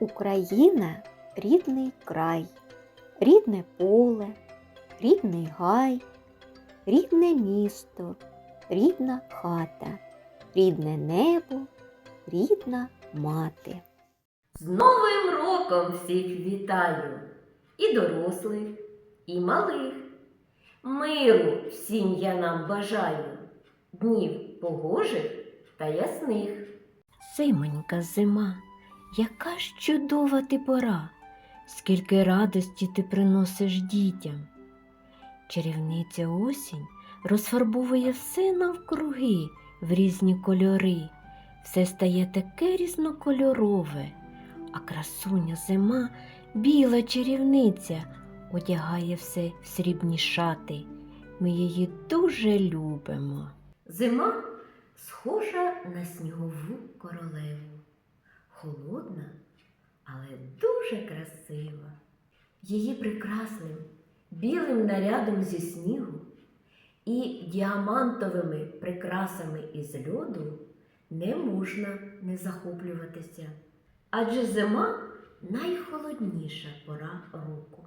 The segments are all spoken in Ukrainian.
Україна рідний край, рідне поле, рідний гай, рідне місто, рідна хата, рідне небо, рідна мати. З Новим роком всіх вітаю, і дорослих, і малих. Миру всім я нам бажаю, днів погожих та ясних. Зимонька зима, яка ж чудова ти пора, скільки радості ти приносиш дітям. Чарівниця осінь розфарбовує все навкруги в різні кольори, все стає таке різнокольорове, а красуня зима, біла чарівниця, одягає все в срібні шати. Ми її дуже любимо. Зима схожа на снігову королеву, холодна, але дуже красива. Її прекрасним білим нарядом зі снігу і діамантовими прикрасами із льоду не можна не захоплюватися. Адже зима найхолодніша пора року,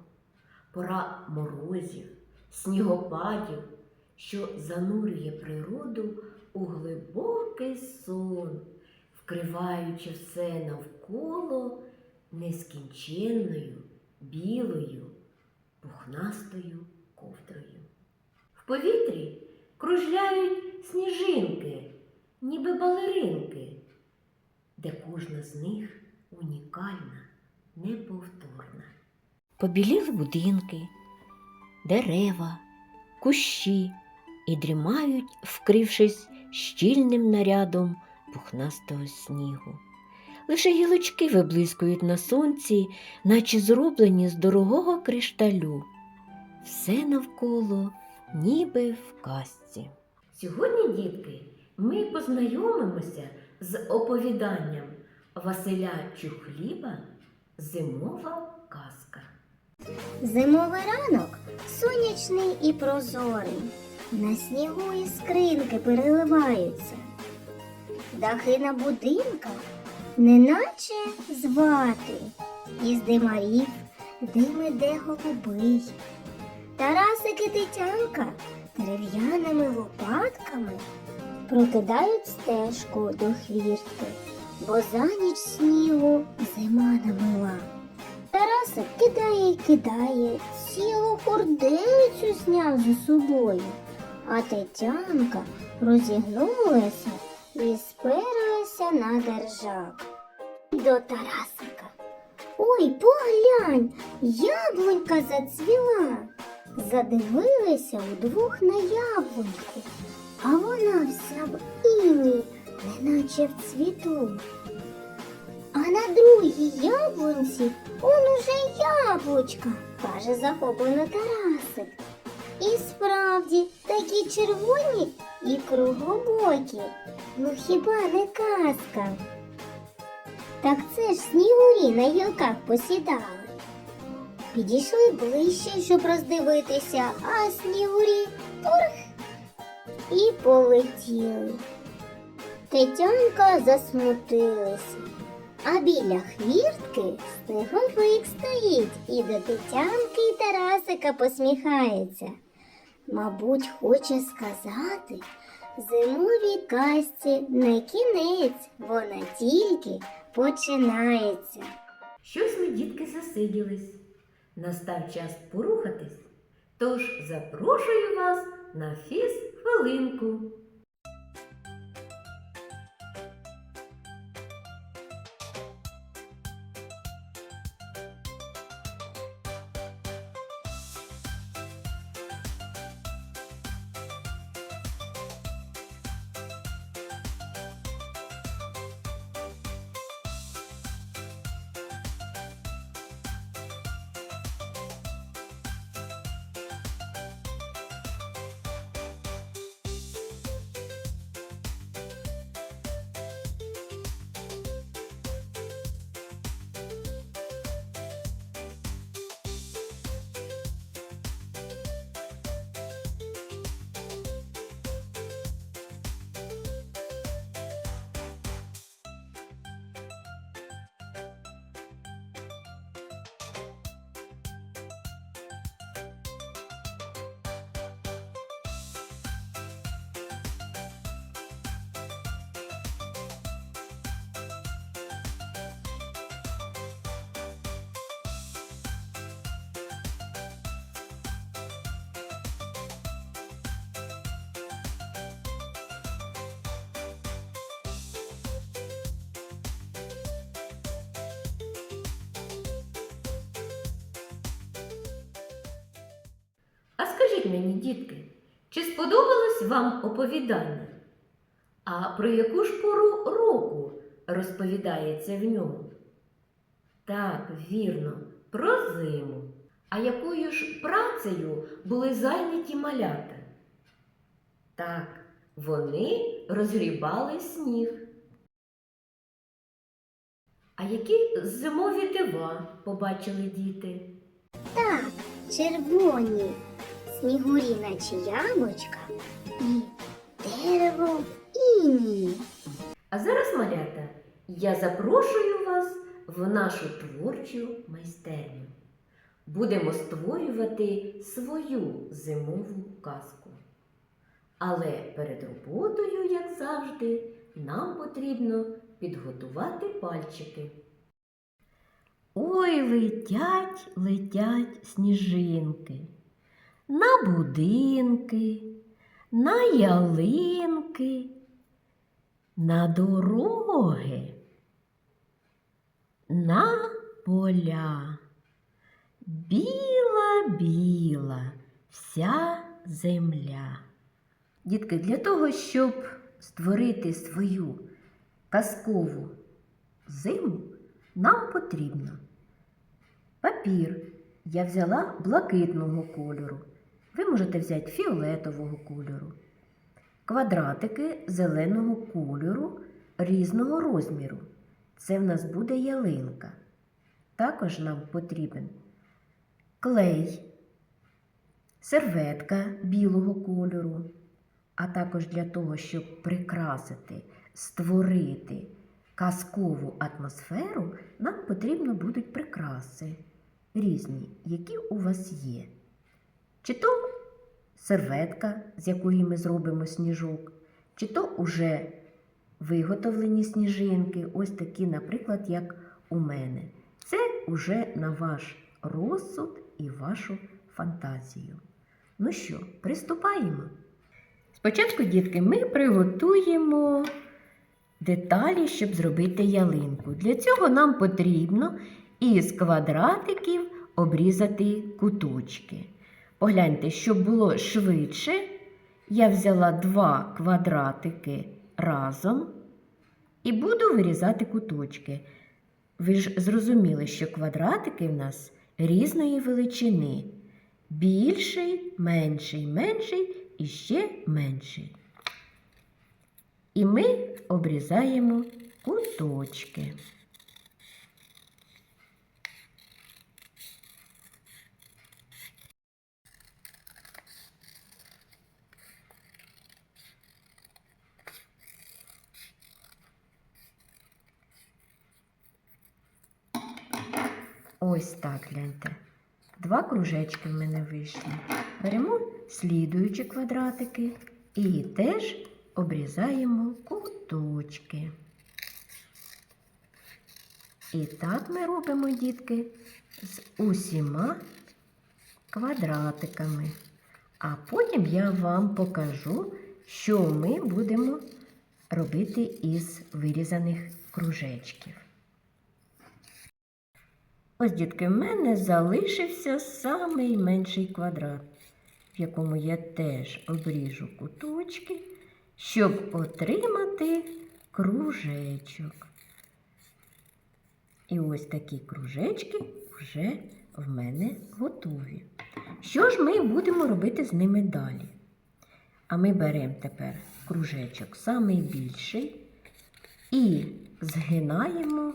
пора морозів, снігопадів, що занурює природу у глибокий сон, вкриваючи все навколо нескінченною білою пухнастою ковдрою. В повітрі кружляють сніжинки, ніби балеринки, де кожна з них унікальна, неповторна. Побіліли будинки, дерева, кущі і дрімають, вкрившись щільним нарядом пухнастого снігу. Лише гілочки виблискують на сонці, наче зроблені з дорогого кришталю. Все навколо, ніби в казці. Сьогодні, дітки, ми познайомимося з оповіданням Василя Чухліба Зимова казка. Зимовий ранок сонячний і прозорий. На снігу іскринки переливаються. Дахи на будинках неначе звати, із димарів дим іде голубий. Тарасик і Тетянка дерев'яними лопатками прокидають стежку до хвіртки, бо за ніч снігу зима намила. Тарасик кидає й кидає, цілу хордецю зняв за собою, а Тетянка розігнулася і сперлася на держак. До Тарасика. Ой, поглянь, яблунька зацвіла. Задивилися удвох на яблуньку, а вона вся в іні, неначе в цвіту. А на другій яблунці он уже яблучка, каже захоплено Тарасик. І справді такі червоні і круглобокі. Ну хіба не казка? Так це ж снігурі на гілках посідали. Підійшли ближче, щоб роздивитися, а снігурі турх і полетіли. Тетянка засмутилася. А біля хвіртки сніговик стоїть і до Тетянки і Тарасика посміхається. Мабуть, хоче сказати, зимовій казці не кінець, вона тільки починається. Щось ми, дітки, засиділись. Настав час порухатись. Тож запрошую вас на фіз хвилинку. Скажіть мені, дітки, чи сподобалось вам оповідання? А про яку ж пору року розповідається в ньому? Так, вірно, про зиму. А якою ж працею були зайняті малята? Так, вони розгрібали сніг. А які зимові дива побачили діти? Так, червоні, снігурі, наче яблучка, і дерево інії. А зараз, малята, я запрошую вас в нашу творчу майстерню. Будемо створювати свою зимову казку. Але перед роботою, як завжди, нам потрібно підготувати пальчики. Ой, летять, летять сніжинки. На будинки, на ялинки, на дороги, на поля. Біла, біла вся земля. Дітки, для того, щоб створити свою казкову зиму, нам потрібно папір. Я взяла блакитного кольору. Ви можете взяти фіолетового кольору, квадратики зеленого кольору різного розміру. Це в нас буде ялинка. Також нам потрібен клей, серветка білого кольору, а також для того, щоб прикрасити, створити казкову атмосферу, нам потрібно будуть прикраси різні, які у вас є. Чи то серветка, з якої ми зробимо сніжок, чи то уже виготовлені сніжинки, ось такі, наприклад, як у мене. Це уже на ваш розсуд і вашу фантазію. Ну що, приступаємо? Спочатку, дітки, ми приготуємо деталі, щоб зробити ялинку. Для цього нам потрібно із квадратиків обрізати куточки. Погляньте, щоб було швидше, я взяла два квадратики разом і буду вирізати куточки. Ви ж зрозуміли, що квадратики в нас різної величини. Більший, менший, менший і ще менший. І ми обрізаємо куточки. Ось так гляньте. Два кружечки в мене вийшли. Беремо слідуючі квадратики і теж обрізаємо куточки. І так ми робимо, дітки, з усіма квадратиками. А потім я вам покажу, що ми будемо робити із вирізаних кружечків. Ось, дітки, в мене залишився самий менший квадрат, в якому я теж обріжу куточки, щоб отримати кружечок. І ось такі кружечки вже в мене готові. Що ж ми будемо робити з ними далі? А ми беремо тепер кружечок самий більший і згинаємо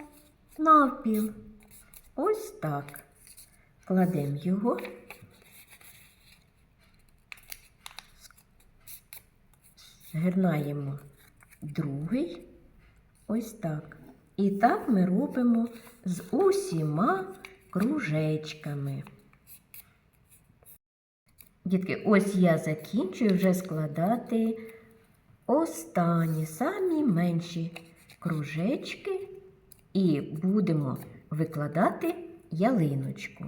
навпіл. Ось так. Кладемо його. Згинаємо другий. Ось так. І так ми робимо з усіма кружечками. Дітки, ось я закінчую вже складати останні, самі менші кружечки і будемо викладати ялиночку.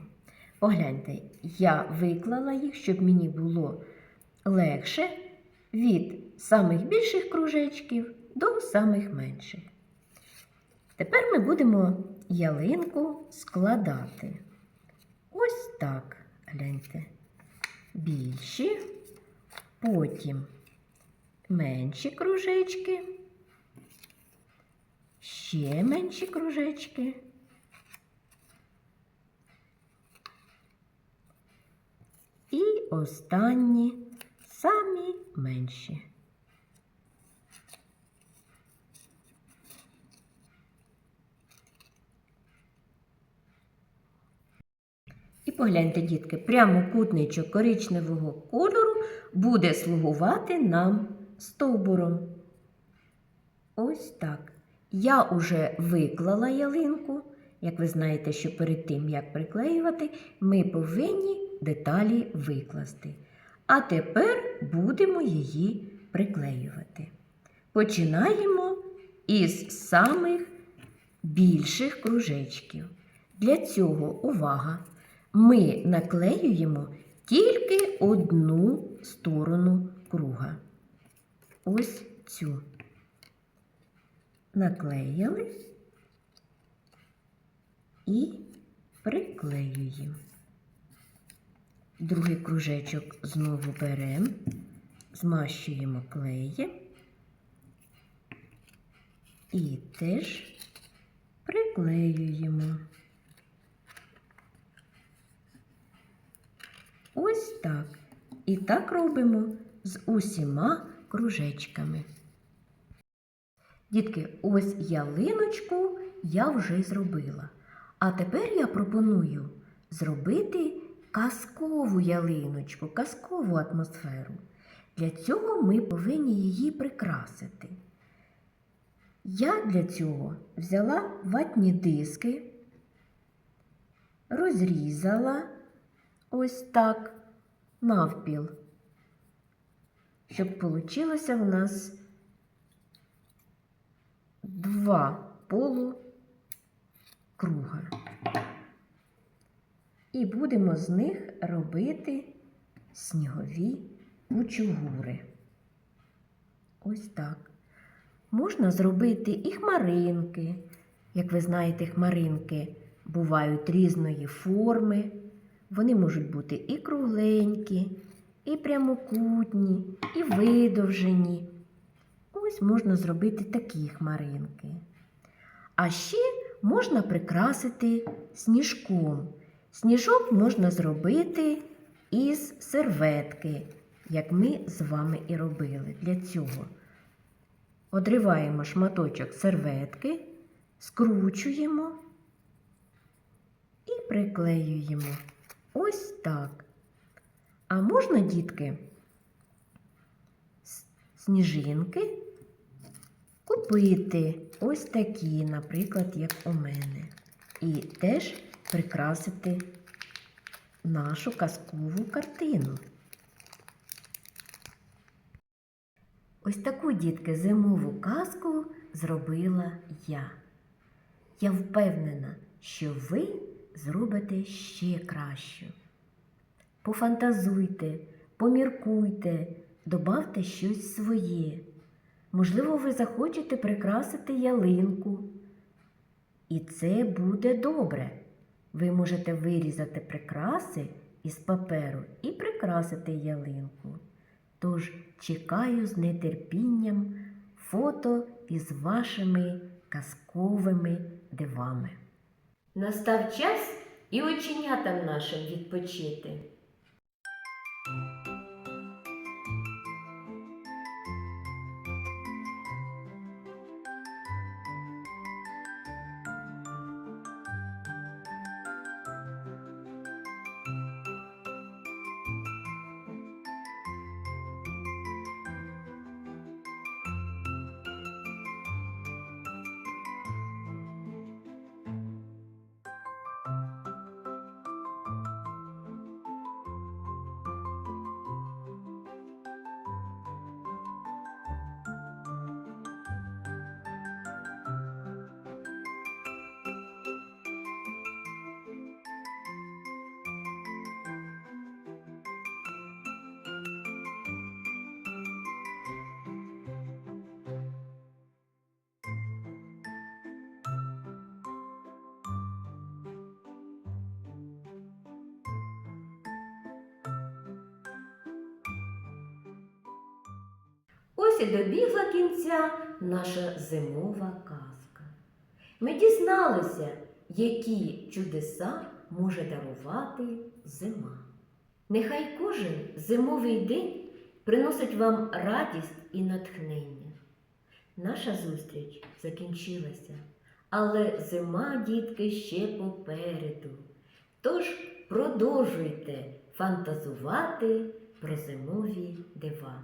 Погляньте, я виклала їх, щоб мені було легше від самих більших кружечків до самих менших. Тепер ми будемо ялинку складати. Ось так, гляньте. більші, потім менші кружечки, ще менші кружечки. І останні самі менші. І погляньте, дітки, прямокутничок коричневого кольору буде слугувати нам стовбуром. Ось так. Я уже виклала ялинку. Як ви знаєте, що перед тим, як приклеювати, ми повинні деталі викласти. А тепер будемо її приклеювати. Починаємо із самих більших кружечків. Для цього увага! Ми наклеюємо тільки одну сторону круга. Ось цю. Наклеїли і приклеюємо. Другий кружечок знову беремо, змащуємо клеєм і теж приклеюємо. Ось так. І так робимо з усіма кружечками. Дітки, ось ялиночку я вже зробила. А тепер я пропоную зробити казкову ялиночку, казкову атмосферу. Для цього ми повинні її прикрасити. Я для цього взяла ватні диски, розрізала ось так навпіл, щоб получилося в нас два полукруга. І будемо з них робити снігові кучугури. Ось так. Можна зробити і хмаринки. Як ви знаєте, хмаринки бувають різної форми. Вони можуть бути і кругленькі, і прямокутні, і видовжені. Ось можна зробити такі хмаринки. А ще можна прикрасити сніжком. Сніжок можна зробити із серветки, як ми з вами і робили. Для цього одриваємо шматочок серветки, скручуємо і приклеюємо. Ось так. А можна, дітки, сніжинки купити ось такі, наприклад, як у мене. І теж прикрасити нашу казкову картину. Ось таку, дітки, зимову казку зробила я. Я впевнена, що ви зробите ще кращу. Пофантазуйте, поміркуйте, добавте щось своє. Можливо, ви захочете прикрасити ялинку. І це буде добре. Ви можете вирізати прикраси із паперу і прикрасити ялинку. Тож чекаю з нетерпінням фото із вашими казковими дивами. Настав час і оченятам нашим відпочити. Ось і добігла кінця наша зимова казка. Ми дізналися, які чудеса може дарувати зима. Нехай кожен зимовий день приносить вам радість і натхнення. Наша зустріч закінчилася, але зима, дітки, ще попереду. Тож продовжуйте фантазувати про зимові дива.